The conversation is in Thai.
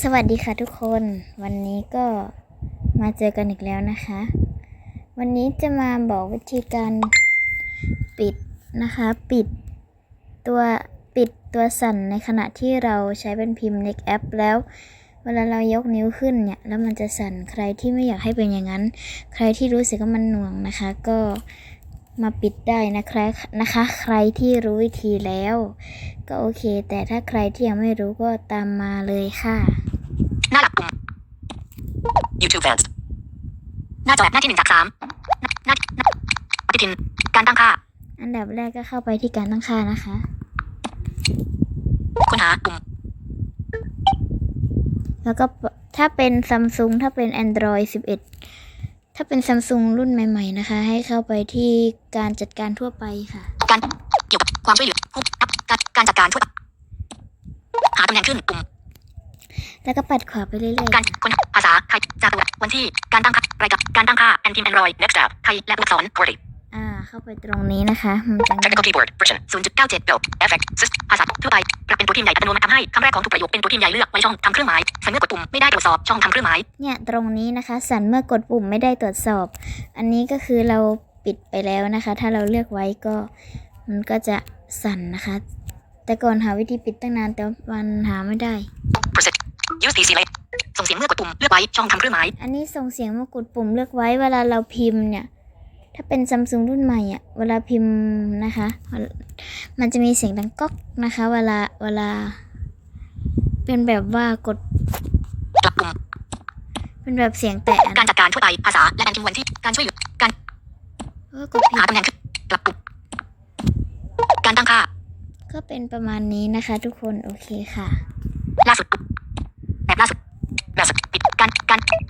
สวัสดีค่ะทุกคน วันนี้ก็มาเจอกันอีกแล้วนะคะ วันนี้จะมาบอกวิธีการปิดนะคะ ปิดตัวปิดตัวสั่นในขณะที่เราใช้เป็นพิมพ์ในแอป แล้วเวลาเรายกนิ้วขึ้นเนี่ย แล้วมันจะสั่นใครที่ไม่อยากให้เป็นอย่างนั้น ใครที่รู้สึกว่ามันหน่วงนะคะ ก็มาปิดได้นะคะนะคะ ใครที่รู้วิธีแล้ว ก็โอเค แต่ถ้าใครที่ยังไม่รู้ก็ตามมาเลยค่ะ หน้าหลักปุ่ม YouTube Advanced หน้าจอหน้าที่หนึ่งจากสามหน้าหน้าปฏิทิน การตั้งค่า อันดับแรกก็เข้าไปที่การตั้งค่านะคะ ค้นหาปุ่ม แล้วก็ปถ้าเป็นซัมซุงถ้าเป็น Android 11 ถ้าเป็นซัมซุงรุ่นใหม่ๆนะคะ ให้เข้าไปที่การจัดการทั่วไปค่ะ การเกี่ยวกับความช่วยเหลือผู้รับการการจัดการทั่วหาตำแหน่งขึ้นปุ่ม แล้วก็ปัดขวาไปเรื่อยการๆค่ะค้นหาภาษาไทยจากตัววันที่การตั้งค่ารายการการตั้งค่า and team Android Next App ไทยและตัวอักษร QWERTY อ่าเข้าไปตรงนี้นะคะมันจะ Technical Keyboard Version 0.97 Build Effect System ภาษาทั่วไปปรับเป็นตัวพิมพ์ใหญ่อัตโนมัติทำให้คำแรกของทุกประโยคเป็นตัวพิมพ์ใหญ่เลือกไว้ช่องทำเครื่องหมายใส่เมื่อกดปุ่มไม่ได้ตรวจสอบช่องทำเครื่องหมายเนี่ยตรงนี้นะคะ สั่นเมื่อกดปุ่มไม่ได้ตรวจสอบ อันนี้ก็คือเราปิดไปแล้วนะคะ ถ้าเราเลือกไว้ก็มันก็จะสั่นนะคะ แต่ก่อนหาวิธีปิดตั้งนานแต่มันหาไม่ได้ Preset Use PC Late ส่งเสียงเมื่อกดปุ่มเลือกไว้ช่องทำเครื่องหมาย อันนี้ส่งเสียงมากดปุ่มเลือกไว้เวลาเราพิมพ์เนี่ย ถ้าเป็นซัมซุงรุ่นใหม่อะเวลาพิมพ์นะคะ มันจะมีเสียงดังก๊อกนะคะ เวลาเวลา เป็นแบบว่ากดกลับปุ่มเป็นแบบเสียงแตะการจัดการทั่วไปภาษาและการพิมพ์วันที่การช่วยเหลือการเออกดผิหาดตำแหน่งขึ้นกลับปุ่มการตั้งค่าก็เป็นประมาณนี้นะคะทุกคนโอเคค่ะ